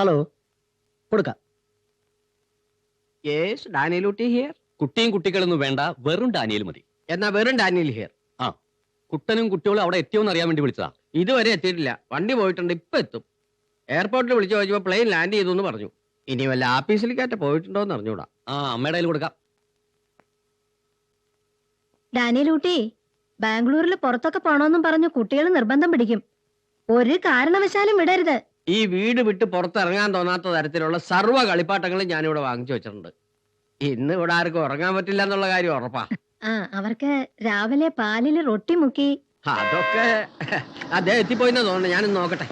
Hello കൊടുക്കാം. Yes ഡാനിയലൂട്ടി here കുട്ടിയും കുട്ടികളൊന്നും വേണ്ട വെറും ഡാനിയൽ മതി. എന്നാ വെറും ഡാനിയൽ ഹിയർ ആ കുട്ടനും കുട്ടികളും അവിടെ എത്തിയോന്ന് അറിയാൻ വേണ്ടി വിളിച്ചതാ. ഇതുവരെ എത്തിയിട്ടില്ല. വണ്ടി പോയിട്ടുണ്ട് ഇപ്പൊ എത്തും. എയർപോർട്ടിൽ വിളിച്ചു ചോദിച്ചപ്പോ പ്ലെയിൻ ലാൻഡ് ചെയ്തു എന്ന് പറഞ്ഞു. ഇനി വല്ല ആപ്പീസിലേക്കാറ്റ പോയിട്ടുണ്ടോ എന്ന് അറിഞ്ഞൂടാ. ആ അമ്മയുടെ കയ്യിൽ കൊടുക്കാം. ഡാനിയലൂട്ടി ബാംഗ്ലൂരിൽ പുറത്തൊക്കെ പോണോന്നും പറഞ്ഞു കുട്ടികൾ നിർബന്ധം പിടിക്കും. ഒരു കാരണവശാലും വിടരുത്. ഈ വീട് വിട്ട് പുറത്തിറങ്ങാൻ തോന്നാത്ത തരത്തിലുള്ള സർവ കളിപ്പാട്ടങ്ങളും ഞാനിവിടെ വാങ്ങിച്ചു വെച്ചിട്ടുണ്ട്. ഇന്ന് ഇവിടെ ആർക്കും ഉറങ്ങാൻ പറ്റില്ല എന്നുള്ള കാര്യം ഉറപ്പാ. ആ അവർക്ക് രാവിലെ പാലിൽ റൊട്ടി മുക്കി. അതൊക്കെ അദ്ദേഹം എത്തിപ്പോയിന്നാ തോന്നുന്നു. ഞാനും നോക്കട്ടെ.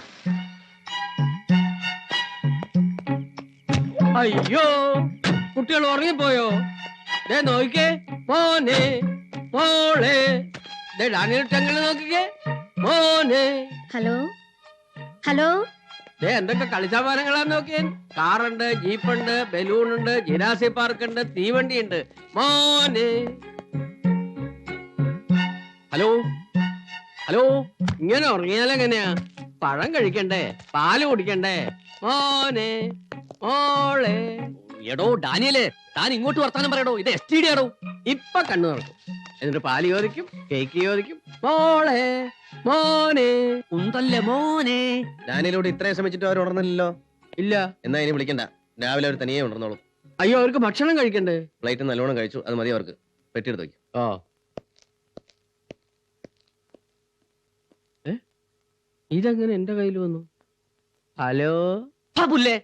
അയ്യോ കുട്ടികൾ ഉറങ്ങിപ്പോയോ? ദേ നോക്കിക്കേ. മോനെ മോളെ. ദേ ഡാനിയൽ ചങ്ങൾ നോക്കിക്കേ. മോനെ. ഹലോ? ഹലോ? ദേ എന്തൊക്കെ കളിസാമാനങ്ങളാന്ന് നോക്കിയേ. കാറുണ്ട് ജീപ്പുണ്ട് ബലൂൺ ഉണ്ട് ജിരാസി പാർക്ക് ഉണ്ട് തീവണ്ടി ഉണ്ട് മോനെ. ഹലോ? ഹലോ? ഇങ്ങനെ ഉറങ്ങിയാലെങ്ങനെയാ പഴം കഴിക്കണ്ടേ? പാൽ കുടിക്കണ്ടേ? മോനെ മോളെ. എടോ ഡാനിയൽ താൻ ഇങ്ങോട്ട് വർത്താനം പറയടോ ഇത് എസ് ടി ഡി ആടോ. ഇപ്പൊ കണ്ണു നടക്കും എന്നിട്ട് പാൽ ചോദിക്കും കേക്ക് ചോദിക്കും. മോളെ മോനെ ഉന്തല്ലേ മോനെ. ഡാനിയലോട് ഇത്രയും ശ്രമിച്ചിട്ട് അവർ ഉണർന്നില്ലല്ലോ? ഇല്ല. എന്നാ ഇനി വിളിക്കണ്ട. രാവിലെ അവർ തനിയെ ഉണർന്നോളും. അയ്യോ അവർക്ക് ഭക്ഷണം കഴിക്കണ്ടേ? ഫ്ലൈറ്റ് നല്ലോണം കഴിച്ചു അത് മതി അവർക്ക്. പെട്ടിയെടുത്ത് വയ്ക്കും ആ. ഇതങ്ങനെ എന്റെ കയ്യിൽ വന്നു? ഹലോ? പുല്ലേ.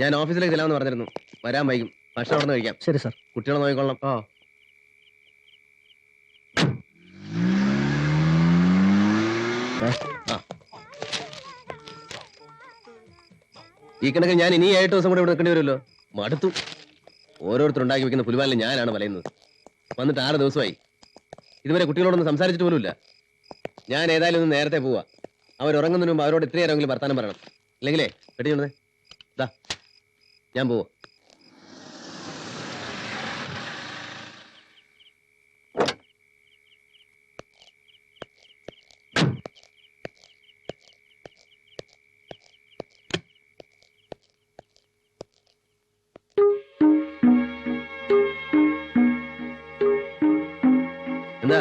ഞാൻ ഓഫീസിലേക്ക് ചെല്ലാമെന്ന് പറഞ്ഞിരുന്നു. വരാൻ വൈകും. ഭക്ഷണം അവിടെ നിന്ന് കഴിക്കാം. ശരി സാർ. കുട്ടികളെ നോക്കിക്കൊള്ളാം. ആ. ഈ കണക്ക് ഞാൻ ഇനി ഏഴ് ദിവസം കൂടെ ഇവിടെ നിൽക്കേണ്ടി വരുമല്ലോ? മടുത്തു. ഓരോരുത്തർ ഉണ്ടാക്കി വെക്കുന്ന പുലിവാലിൽ ഞാനാണ് വലയുന്നത്. വന്നിട്ട് ആറ് ദിവസമായി. ഇതുവരെ കുട്ടികളോടൊന്നും സംസാരിച്ചിട്ട് പോലുമില്ല. ഞാൻ ഏതായാലും ഒന്ന് നേരത്തെ പോവാ. അവർ ഉറങ്ങുന്നതിന് മുമ്പ് അവരോട് ഇത്രയേറെങ്കിലും വർത്താനം പറയണം. ഇല്ലെങ്കിലേ പെട്ടിയുണ്ടേ ഇതാ ഞാൻ പോവാ. എന്താ?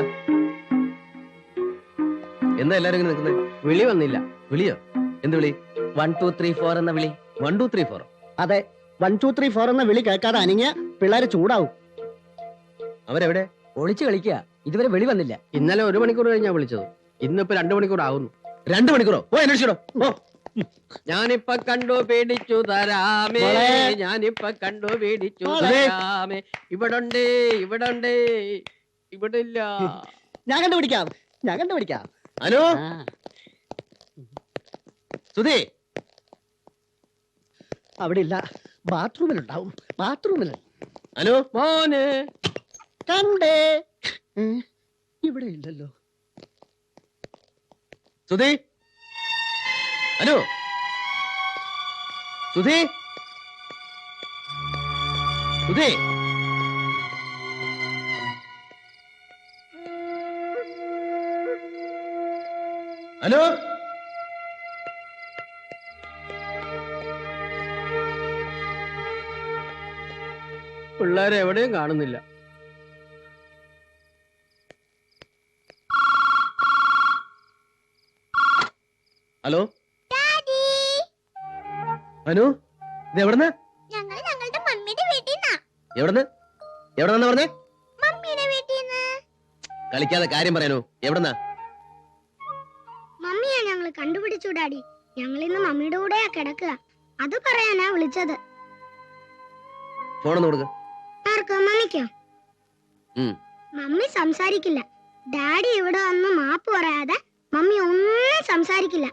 എന്താ എല്ലാരും ഇങ്ങനെ നിൽക്കുന്നത് വിളി വന്നില്ല. വിളിയോ? എന്ത് വിളി? വൺ ടു ത്രീ ഫോർ എന്ന വിളി? വൺ ടു ത്രീ ഫോർ അതെ. വൺ ടു ത്രീ ഫോർ എന്ന വിളി കേൾക്കാതെ അനങ്ങിയ പിള്ളേര് ചൂടാവും. അവരെവിടെ? ഒളിച്ചു കളിക്കുക. ഇതുവരെ വെളി വന്നില്ല. ഇന്നലെ ഒരു മണിക്കൂർ കഴിഞ്ഞാ വിളിച്ചത്. ഇന്നിപ്പോ രണ്ടു മണിക്കൂർ ആവുന്നു. രണ്ടു മണിക്കൂറോ? ഓ അന്വേഷിച്ചോ ഓ. ഞാനിപ്പ കണ്ടു പേടിച്ചു തരാമേ. ഞാനിപ്പൊ കണ്ടു പേടിച്ചു. തരാമേ. ഇവിടുണ്ടേ ഇവിടുണ്ടേ. ഇവിടെ ഇല്ല ഞാൻ കണ്ടുപിടിക്കാം. ഞാൻ കണ്ടുപിടിക്കാം. ഹലോ സുധി. അവിടെ ഇല്ല ബാത്റൂമിലുണ്ടാവും. ബാത്റൂമിൽ ഹലോ? മോനെ. കണ്ടേ ഇവിടെ ഇല്ലല്ലോ. സുധി? ഹലോ? സുധി? സുധി? അനു പിള്ളേരെ എവിടെയും കാണുന്നില്ല. ഹലോ? അനു ഇത് എവിടുന്ന് ഞങ്ങൾ ഞങ്ങളുടെ മമ്മിയുടെ വീട്ടിൽ നിന്നാ എവിടുന്ന്? എവിടെന്നാ പറഞ്ഞേ? മമ്മിയുടെ വീട്ടിൽ നിന്ന് കളിക്കാതെ കാര്യം പറയാനോ? എവിടെന്നാ? മമ്മിയാ ഞങ്ങൾ കണ്ടുപിടിച്ചു ഡാഡി. ഞങ്ങൾ ഇന്ന് മമ്മിയുടെ കൂടെയാ കിടക്കുക. അത് പറയാനാ വിളിച്ചത്. ഫോണൊന്ന് കൊടുക്ക. ആർക്കോ മമ്മിക്കോ. മമ്മി സംസാരിക്കില്ല. ഡാഡി ഇവിടെ വന്ന് മാപ്പ് പറയാതെ മമ്മി ഒന്നും സംസാരിക്കില്ല.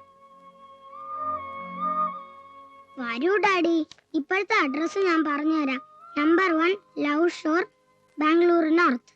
വരൂ ഡാഡി. ഇപ്പോഴത്തെ അഡ്രസ്സ് ഞാൻ പറഞ്ഞുതരാം. Number one love shore Bangalore north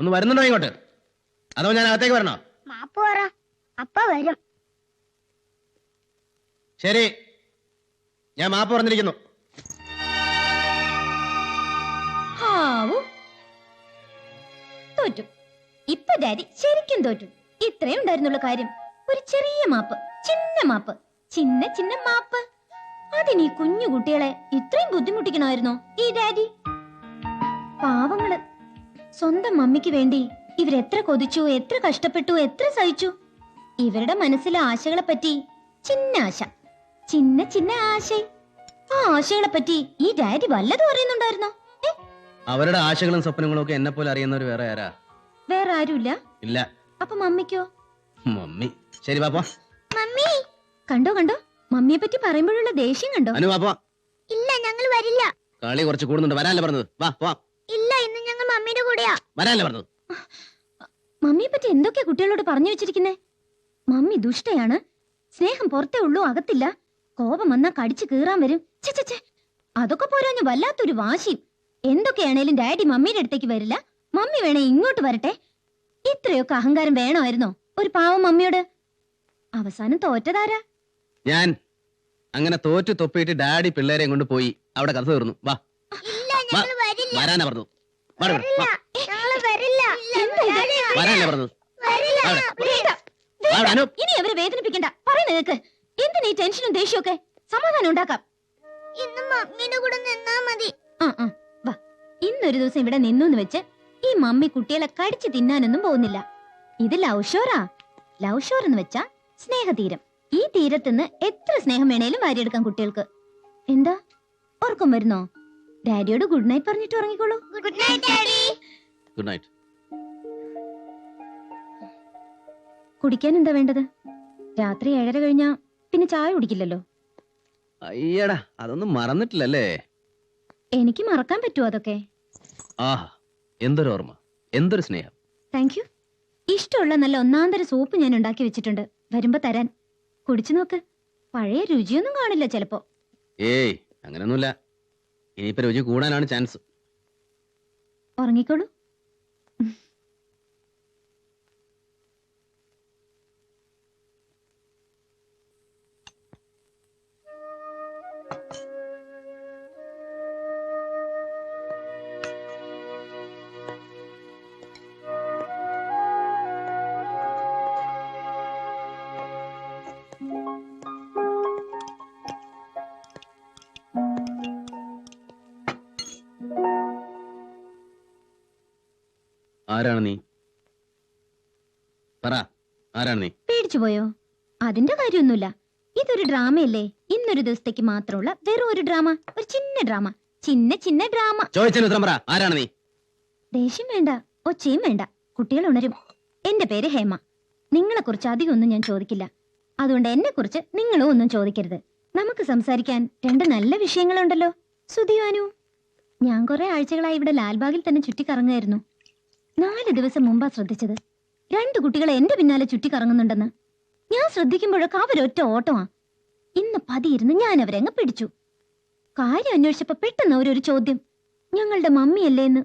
ഒന്ന് വരുന്നുണ്ടോ ഇങ്ങോട്ട്? അതോ ഞാൻ അകത്തേക്ക് വരണോ? മാപ്പ് പറ. അപ്പ വരും. ശരി. ഞാൻ മാപ്പ് പറഞ്ഞിരിക്കുന്നു. ഹാവൂ. തോറ്റു. ഇപ്പൊ ഡാഡി ശരിക്കും തോറ്റു. ഇത്രയും ഉണ്ടായിരുന്നുള്ള കാര്യം. ഒരു ചെറിയ മാപ്പ്. ചിന്ന മാപ്പ്. ചിന്ന ചിന്ന മാപ്പ്. അതിന് ഈ കുഞ്ഞു കുട്ടികളെ ഇത്രയും ബുദ്ധിമുട്ടിക്കണമായിരുന്നോ ഈ ഡാഡി? പാവങ്ങൾ. സ്വന്തം മമ്മിക്ക് വേണ്ടി ഇവരെത്ര കൊതിച്ചു എത്ര കഷ്ടപ്പെട്ടു എത്ര സഹിച്ചു. ഇവരുടെ മനസ്സിലെ ആശകളെ പറ്റി ചിന്ന ആശ. ചിന്ന ചിന്ന ആശ ആ ആശകളെ പറ്റി ഈ ഡാഡി വല്ലതും അറിയുന്നുണ്ടായിരുന്നോ? അവരുടെ ആശകളും സ്വപ്നങ്ങളും ഒക്കെ എന്നെ പോലെ അറിയുന്നവർ വേറെ ആരാ? വേറെ ആരുമില്ല? ഇല്ല. അപ്പൊ മമ്മിക്കോ? മമ്മി. ശരി പാപ്പ മമ്മി! കണ്ടോ കണ്ടോ? മമ്മിയെ പറ്റി പറയുമ്പോഴുള്ള ദേഷ്യം കണ്ടോ? അനു പാപ്പ ഇല്ല ഞങ്ങൾ വരില്ല. കളി കുറച്ച് കൂടുന്നുണ്ട്. വരാനല്ലേ പറഞ്ഞത്? വാ വാ. ഇല്ല ഇന്ന് ഞങ്ങൾ മമ്മിയുടെ കൂടെയാ. വരാനല്ലേ പറഞ്ഞത്? മമ്മിയെ പറ്റി എന്തൊക്കെയാ കുട്ടികളോട് പറഞ്ഞു വെച്ചിരിക്കുന്നേ? മമ്മി ദുഷ്ടയാണ്. സ്നേഹം പുറത്തേ ഉള്ളൂ അകത്തില്ല. കോപം വന്നാ കടിച്ചു കീറാൻ വരും. അതൊക്കെ പോരാഞ്ഞു വല്ലാത്തൊരു വാശിയും. എന്തൊക്കെയാണേലും ഡാഡി മമ്മിയുടെ അടുത്തേക്ക് വരില്ല. മമ്മി വേണേ ഇങ്ങോട്ട് വരട്ടെ. ഇത്രയൊക്കെ അഹങ്കാരം വേണമായിരുന്നോ? ഒരു പാവം മമ്മിയോട്? അവസാനം തോറ്റതാരാ? ഞാൻ. അങ്ങനെ തോറ്റു തൊപ്പിയിട്ട് ഡാഡി പിള്ളേരെയും കൊണ്ട് പോയി അവിടെ കഥ തീർന്നു. വാ. വരാനാ പറഞ്ഞു വാ ഇവിടെ, വരില്ല. എന്താ ഇത്? ഡാഡി, വരാനല്ലേ പറഞ്ഞത്? വരില്ല. വാ ഇവിടെ. വേണ്ട, വാ ഇവിടെ, അനു. ഇനി അവരെ വേദനിപ്പിക്കണ്ട. പറയുന്ന നിനക്ക് എന്തിനാ ഈ ടെൻഷനും ദേഷ്യമൊക്കെ? സമാധാനം ഉണ്ടാക്കാം. ഇന്നൊരു ദിവസം ഇവിടെ നിന്നു വെച്ച് ഈ മമ്മി കുട്ടികളെ കടിച്ചു തിന്നാനൊന്നും പോകുന്നില്ല. ഇത് ലവ് ഷോറാ. ലവ് ഷോർ എന്ന് വെച്ചാ സ്നേഹതീരം. ഈ തീരത്തുനിന്ന് എത്ര സ്നേഹം വേണേലും വാരിയെടുക്കാം കുട്ടികൾക്ക്. എന്താ? ഉറക്കം വരുന്നോ? ഡാഡിയോട് ഗുഡ് നൈറ്റ് പറഞ്ഞിട്ട് ഉറങ്ങിക്കോളൂ. Good night daddy. Good night. കുടിക്കാൻ എന്താ വേണ്ടത്? രാത്രി ഏഴര കഴിഞ്ഞാ പിന്നെ ചായ കുടിക്കില്ലല്ലോ. അയ്യടാ അതൊന്നും മറന്നിട്ടില്ലല്ലേ? എനിക്ക് മറക്കാൻ പറ്റുമോ അതൊക്കെ? ആഹാ എന്തൊരു ഓർമ്മ എന്തൊരു സ്നേഹം. താങ്ക് യു ഇഷ്ടമുള്ള നല്ല ഒന്നാന്തര സൂപ്പ് ഞാൻ ഉണ്ടാക്കി വെച്ചിട്ടുണ്ട്. വരുമ്പോ തരാൻ. കുടിച്ചു നോക്ക്. പഴയ രുചിയൊന്നും കാണില്ല ചിലപ്പോ. ഏയ് അങ്ങനൊന്നുമില്ല ഇനിയിപ്പോ രുചി കൂടാനാണ് ചാൻസ് ഉറങ്ങിക്കോളൂ. ആരാണ് നീ? പറ ആരാണ് നീ? പേടിച്ചു പോയോ? അതിന്റെ കാര്യമൊന്നുമില്ല. ഇതൊരു ഡ്രാമയല്ലേ? ഇന്നൊരു ദിവസത്തേക്ക് മാത്രമുള്ള വെറും ഒരു ഡ്രാമ ഒരു ചിന്ന ഡ്രാമ. ചിന്ന ചിന്ന ഡ്രാമ. ചോദിച്ചതിന് ഉത്തരം പറ ആരാണ് നീ? ദേഷ്യം വേണ്ട ഒച്ചയും വേണ്ട. കുട്ടികൾ ഉണരും. എന്റെ പേര് ഹേമ. നിങ്ങളെ കുറിച്ച് അധികം ഒന്നും ഞാൻ ചോദിക്കില്ല. അതുകൊണ്ട് എന്നെ കുറിച്ച് നിങ്ങളും ഒന്നും ചോദിക്കരുത്. നമുക്ക് സംസാരിക്കാൻ രണ്ട് നല്ല വിഷയങ്ങളുണ്ടല്ലോ. സുധിയാനു ഞാൻ കുറെ ആഴ്ചകളായി ഇവിടെ ലാൽബാഗിൽ തന്നെ ചുറ്റിക്കറങ്ങുമായിരുന്നു നാല് ദിവസം മുമ്പാ ശ്രദ്ധിച്ചത്. രണ്ട് കുട്ടികളെ എന്റെ പിന്നാലെ ചുറ്റിക്കറങ്ങുന്നുണ്ടെന്ന്. ഞാൻ ശ്രദ്ധിക്കുമ്പോഴൊക്കെ അവരൊറ്റ ഓട്ടമാ. ഇന്ന് പതിയിരുന്ന് ഞാൻ അവരങ്ങ് പിടിച്ചു. കാര്യം അന്വേഷിച്ചപ്പോ പെട്ടെന്ന് അവരൊരു ചോദ്യം. ഞങ്ങളുടെ മമ്മിയല്ലേ എന്ന്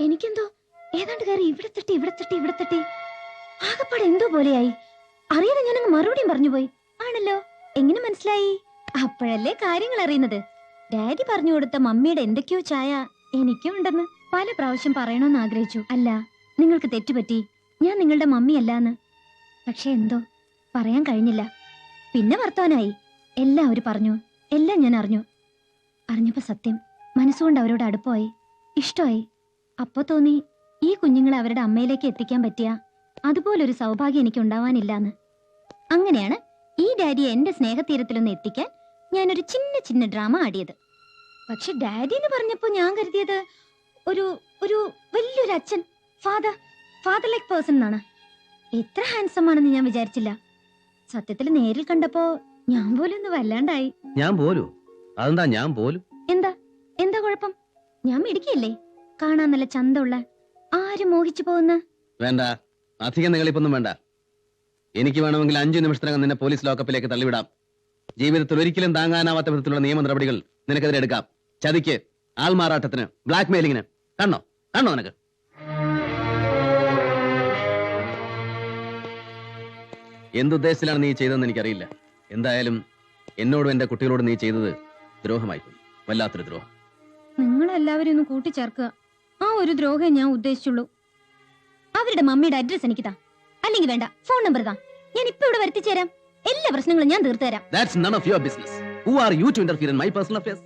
എനിക്കെന്തോ ഏതാണ്ട് കയറി ഇവിടെ തട്ടി ഇവിടെ തട്ടി ഇവിടെ തട്ടി. ആകപ്പാടെ എന്തോ പോലെയായി. അറിയാതെ ഞാനങ്ങ് മറുപടിയും പറഞ്ഞുപോയി. ആണല്ലോ എങ്ങനെ മനസ്സിലായി? അപ്പോഴല്ലേ കാര്യങ്ങൾ അറിയുന്നത് ഡാഡി പറഞ്ഞു കൊടുത്ത മമ്മിയുടെ എന്തൊക്കെയോ ചായ എനിക്കും ഉണ്ടെന്ന്. പല പ്രാവശ്യം പറയണമെന്ന് ആഗ്രഹിച്ചു. അല്ല നിങ്ങൾക്ക് തെറ്റുപറ്റി. ഞാൻ നിങ്ങളുടെ മമ്മിയല്ലാന്ന്. പക്ഷെ എന്തോ പറയാൻ കഴിഞ്ഞില്ല. പിന്നെ വർത്താനായി. എല്ലാം അവർ പറഞ്ഞു. എല്ലാം ഞാൻ അറിഞ്ഞു. അറിഞ്ഞപ്പോൾ സത്യം മനസ്സുകൊണ്ട് അവരോട് അടുപ്പമായി. ഇഷ്ടമായി. അപ്പോൾ തോന്നി ഈ കുഞ്ഞുങ്ങളെ അവരുടെ അമ്മയിലേക്ക് എത്തിക്കാൻ പറ്റിയ അതുപോലൊരു സൗഭാഗ്യം എനിക്ക് ഉണ്ടാവാനില്ലാന്ന് അങ്ങനെയാണ് ഈ ഡാഡിയെ എന്റെ സ്നേഹതീരത്തിലൊന്ന് എത്തിക്കാൻ ഞാനൊരു ചിന്ന ചിന്ന ഡ്രാമ ആടിയത്. പക്ഷെ ഡാഡി എന്ന് പറഞ്ഞപ്പോ ഞാൻ കരുതിയത് ഒരു ഒരു വലിയൊരു അച്ഛൻ. ഫാദർ ഫാദർ ലൈക്ക് പേഴ്സൺ എന്നാണ്. എത്ര ഹാൻസം ആണെന്ന് ഞാൻ വിചാരിച്ചില്ല. സത്യത്തിൽ നേരിൽ കണ്ടപ്പോ ഞാൻ പോലും ഒന്ന് വല്ലാണ്ടായി. ഞാൻ പോലു. അതെന്താ ഞാൻ പോലും? എന്താ എന്താ കുഴപ്പം? ഞാൻ മിടിക്കല്ലേ കാണാൻ നല്ല ചന്തമുള്ള ആരും മോഹിച്ചു പോകുന്ന? വേണ്ട. അധികം നിങ്ങളിപ്പൊന്നും വേണ്ട. എനിക്ക് വേണമെങ്കിൽ അഞ്ചു നിമിഷത്തിനകം നിന്നെ പോലീസ് ലോക്കപ്പിലേക്ക് തള്ളിവിടാം. ജീവിതത്തിൽ ഒരിക്കലും താങ്ങാനാവാത്ത വിധത്തിലുള്ള നിയമ നടപടികൾ നിനക്കെതിരെ എടുക്കാം. ചതിക്ക് ആൾമാറാട്ടത്തിന് ബ്ലാക്ക് മെയിലിങ്ങിന് കണ്ണോ കണ്ണോ നിനക്ക്? എന്തുദ്ദേശത്തിലാണ് നീ ചെയ്തതെന്ന് എനിക്കറിയില്ല. എന്തായാലും എന്നോടും എന്റെ കുട്ടികളോടും നീ ചെയ്തത് ദ്രോഹമായി വല്ലാത്തൊരു ദ്രോഹം. നിങ്ങളെല്ലാവരും ഒന്ന് കൂട്ടിച്ചേർക്കുക. ആ ഒരു ദ്രോഹം ഞാൻ ഉദ്ദേശിച്ചുള്ളൂ. അവരുടെ മമ്മിയുടെ അഡ്രസ് എനിക്ക് താ അല്ലെങ്കിൽ വേണ്ട ഫോൺ നമ്പർ താ ഞാൻ ഇപ്പൊ ഇവിടെ വരുത്തിച്ചേരാം. എല്ലാ പ്രശ്നങ്ങളും ഞാൻ തീർത്തുതരാം. That's none of your business who are you to interfere in my personal affairs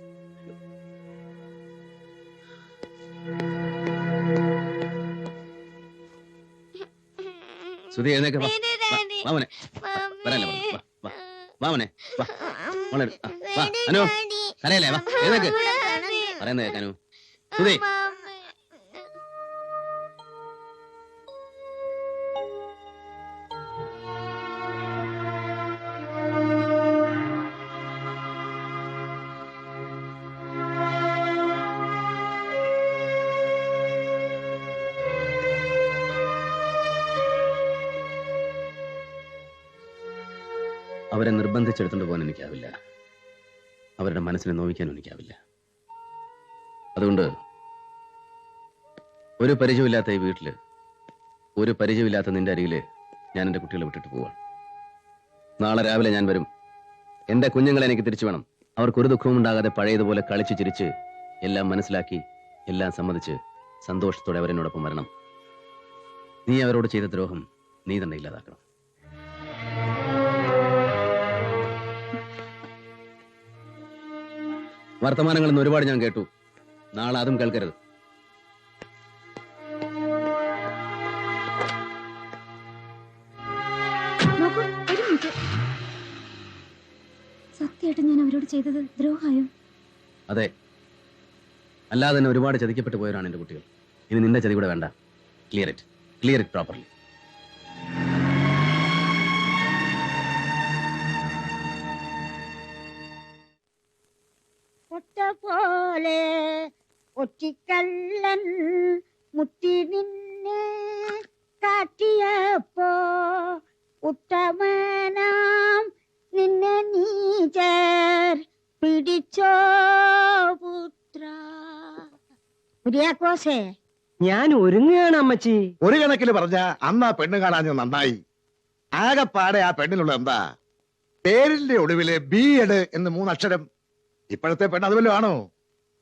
Sudhi എഴുന്നേക്ക് വാ. വാ, മോനെ. വരാല്ലേ പറഞ്ഞു വാ വാ. വാ മോനെ. വാ. മോളെ ആ, വാ. അനു കരയല്ലേ? വാ. എഴുന്നേക്ക് പറയുന്നത് കേൾക്കാനു. സുധി. അവരെ നിർബന്ധിച്ചെടുത്തോണ്ട് പോകാൻ എനിക്കാവില്ല. അവരുടെ മനസ്സിനെ നോവിക്കാനും എനിക്കാവില്ല. അതുകൊണ്ട് ഒരു പരിചയമില്ലാത്ത ഈ വീട്ടിൽ ഒരു പരിചയമില്ലാത്ത നിന്റെ അരികിൽ ഞാൻ എന്റെ കുട്ടികളെ വിട്ടിട്ട് പോവാണ്. നാളെ രാവിലെ ഞാൻ വരും. എന്റെ കുഞ്ഞുങ്ങളെ എനിക്ക് തിരിച്ചു വേണം. അവർക്ക് ഒരു ദുഃഖവും ഉണ്ടാകാതെ പഴയതുപോലെ കളിച്ച് ചിരിച്ച് എല്ലാം മനസ്സിലാക്കി എല്ലാം സമ്മതിച്ച് സന്തോഷത്തോടെ അവരെന്നോടൊപ്പം വരണം. നീ അവരോട് ചെയ്ത ദ്രോഹം നീ തന്നെ ഇല്ലാതാക്കണം. വർത്തമാനങ്ങളിൽ നിന്ന് ഒരുപാട് ഞാൻ കേട്ടു. നാളെ അതും കേൾക്കരുത്. സത്യമായിട്ട് ഞാൻ അവരോട് ചെയ്തത് ദ്രോഹമായോ അതെ. അല്ലാതെ തന്നെ ഒരുപാട് ചതിക്കപ്പെട്ടു പോയവരാണ് എന്റെ കുട്ടികൾ. ഇനി നിന്റെ ചതി കൂടെ വേണ്ട. Clear it clear it properly ഒറ്റിക്കള്ളൻ മുത്തി നിന്നെ കാട്ടിയപ്പോ ഉത്തമനാം നിന്നെ നീചർ പിടിച്ചോ പുത്ര. കുര്യാക്കോസേ. ഞാൻ ഒരുങ്ങുകയാണ് അമ്മച്ചി. ഒരു കണക്കിൽ പറഞ്ഞ അന്ന് ആ പെണ്ണ് കാണാഞ്ഞ നന്നായി. ആകെപ്പാടെ ആ പെണ്ണിനുള്ള എന്താ? പേരിന്റെ ഒടുവിൽ ബി എഡ് എന്ന് മൂന്നക്ഷരം. ഇപ്പോഴത്തെ പെണ്ണ് അതുവല്ലോ ആണോ?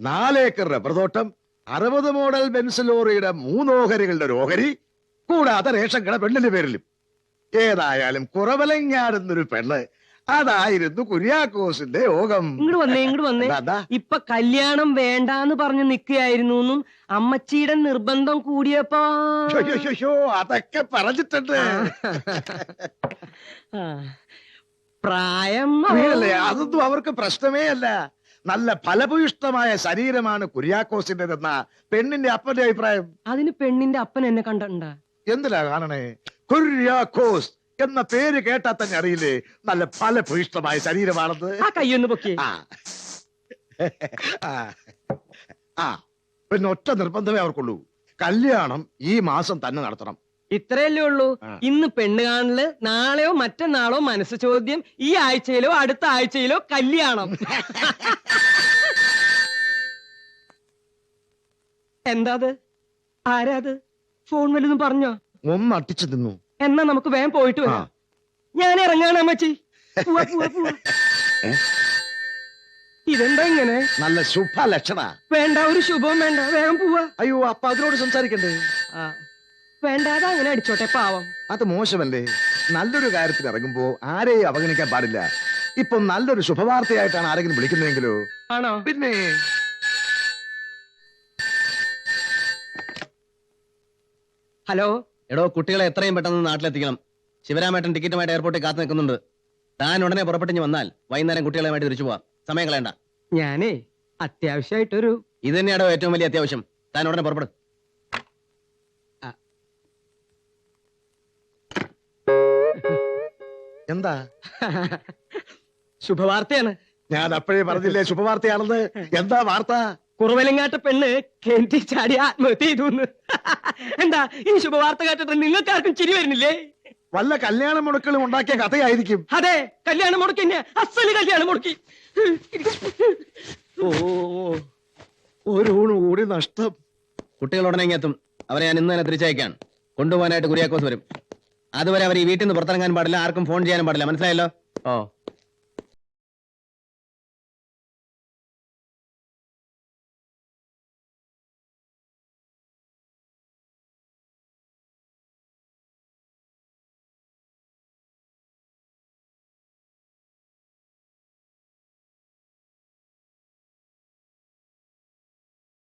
നാലേക്കർ റബ്ബർ തോട്ടം അറുപത് മോഡൽ ബെൻസ് ലോറിയുടെ മൂന്നോഹരികളുടെ ഒരു ഓഹരി കൂടാതെ റേഷൻ കട പെണ്ണിന്റെ പേരിലും. ഏതായാലും കുറവലങ്ങാടുന്നൊരു പെണ്ണ്. അതായിരുന്നു കുര്യാക്കോസിന്റെ യോഗം. ഇങ്ങോട്ട് വന്നേ ഇങ്ങോട്ട് വന്നേ? ഇപ്പൊ കല്യാണം വേണ്ടാന്ന് പറഞ്ഞു നിക്കുകയായിരുന്നു എന്നും അമ്മച്ചിയുടെ നിർബന്ധം കൂടിയപ്പോ. ഷോ, ഷോ, ഷോ, ഷോ, അതൊക്കെ പറഞ്ഞിട്ടുണ്ട്. ആ. പ്രായം അതൊന്നും അവർക്ക് പ്രശ്നമേ അല്ല. നല്ല ഫലഭൂയിഷ്ടമായ ശരീരമാണ് കുര്യാക്കോസിന്റെതെന്ന പെണ്ണിന്റെ അപ്പന്റെ അഭിപ്രായം. അതിന് പെണ്ണിന്റെ അപ്പൻ എന്നെ കണ്ടുണ്ട് എന്തിനാ കാണണേ? കുര്യാക്കോസ് എന്ന പേര് കേട്ടാ തന്നെ അറിയില്ലേ? നല്ല ഫലഭൂയിഷ്ടമായ ശരീരമാണത് ആ കയ്യൊന്ന് പൊക്കി. ആ. ആ. ആ. പിന്നെ ഒറ്റ നിർബന്ധമേ അവർക്കുള്ളൂ. കല്യാണം ഈ മാസം തന്നെ നടത്തണം. ഇത്രയല്ലേ ഉള്ളൂ. ഇന്ന് പെണ്ണ് കാണൽ നാളെയോ മറ്റന്നാളോ മനസ്സ് ചോദ്യം ഈ ആഴ്ചയിലോ അടുത്ത ആഴ്ചയിലോ കല്യാണം. എന്താത് ആരാത് ഫോൺ വല്ലതും പറഞ്ഞോ? ഒന്ന് അട്ടിച്ചു തിന്നു. എന്നാ നമുക്ക് വേഗം പോയിട്ട് വരാം. ഞാൻ ഇറങ്ങാണ് അമ്മച്ചി. ഇതെന്താ ഇങ്ങനെ? നല്ല ശുഭ ലക്ഷണ വേണ്ട ഒരു ശുഭവും വേണ്ട. വേഗം പോവാ. അയ്യോ അപ്പൊ അതിനോട് സംസാരിക്കണ്ടേ? ആ. വേണ്ടാതെ അങ്ങനെ അടിച്ചോട്ടെ പാവം. അത് മോശമല്ലേ? നല്ലൊരു കാര്യത്തിന് ഇറങ്ങുമ്പോ ആരെയും അവഗണിക്കാൻ പാടില്ല. ഇപ്പൊ നല്ലൊരു ശുഭവാർത്തയായിട്ടാണ് ആരെങ്കിലും വിളിക്കുന്നതെങ്കിലോ? ആണോ? പിന്നെ? ഹലോ? എടോ കുട്ടികളെ എത്രയും പെട്ടെന്ന് നാട്ടിലെത്തിക്കണം. ശിവരാമേട്ടൻ ടിക്കറ്റുമായിട്ട് എയർപോർട്ടിൽ കാത്തു നിൽക്കുന്നുണ്ട്. താൻ ഉടനെ പുറപ്പെട്ടിഞ്ഞ് വന്നാൽ വൈകുന്നേരം കുട്ടികളുമായിട്ട് തിരിച്ചു പോവാം. സമയം കളയണ്ട. ഞാനേ അത്യാവശ്യമായിട്ടൊരു ഇത് തന്നെയാണോ ഏറ്റവും വലിയ അത്യാവശ്യം. താൻ ഉടനെ പുറപ്പെടും. എന്താ? ശുഭവാർത്തയാണ്. ഞാൻ അപ്പോഴേ പറഞ്ഞില്ലേ ശുഭവാർത്തയാണെന്ന്. എന്താ വാർത്ത? കുറവലങ്ങാട്ട പെണ്ണ് കേന്ദ്രി ചാടി ആത്മഹത്യ ചെയ്തു എന്താ ഈ ശുഭവാർത്ത കേട്ടിട്ട് നിങ്ങൾക്കാർക്കും ചിരി വരുന്നില്ലേ? വല്ല കല്യാണ മുടക്കളും ഉണ്ടാക്കിയ കഥയായിരിക്കും. അതെ കല്യാണം മുടക്കി അസൽ കല്യാണം മുടക്കി. ഓ കൂടി നഷ്ടം. കുട്ടികൾ ഉടനെ ഇങ്ങ് എത്തും. അവരെ ഞാൻ ഇന്ന് തന്നെ തിരിച്ചയക്കാൻ കൊണ്ടുപോകാനായിട്ട് കുര്യാക്കോസ് വരും. അതുവരെ അവർ ഈ വീട്ടിൽ നിന്ന് പുറത്തിറങ്ങാൻ പാടില്ല ആർക്കും ഫോൺ ചെയ്യാനും പാടില്ല. മനസ്സിലായല്ലോ? ഓ